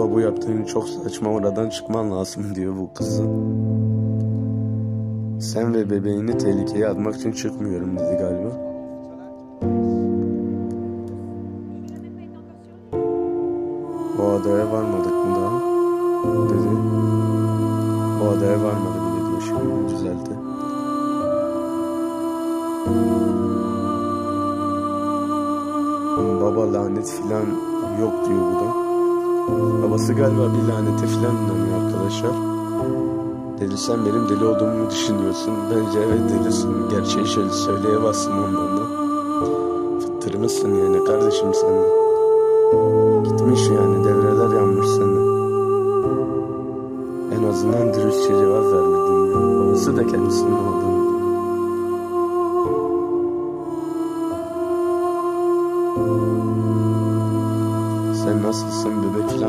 baba bu yaptığın çok saçma oradan çıkman lazım diyor bu kızı. Sen ve bebeğini tehlikeye atmak için çıkmıyorum dedi galiba. O adaya varmadık mı daha? Dedi. O adaya varmadık bile diyor şimdi düzeldi. Baba lanet filan yok diyor bu da. Babası galiba bir lanete falan inanıyor arkadaşlar. Dedi sen benim deli olduğumu düşünüyorsun. Bence evet delisin. Gerçeği şöyle söyleyemezsin ondan da. Fıttırmışsın yani kardeşim seni. Gitmiş yani devreler yanmış seni. En azından dürüstçe cevap vermedin. Babası da kendisinin olduğunu Sen nasılsın bebek? falan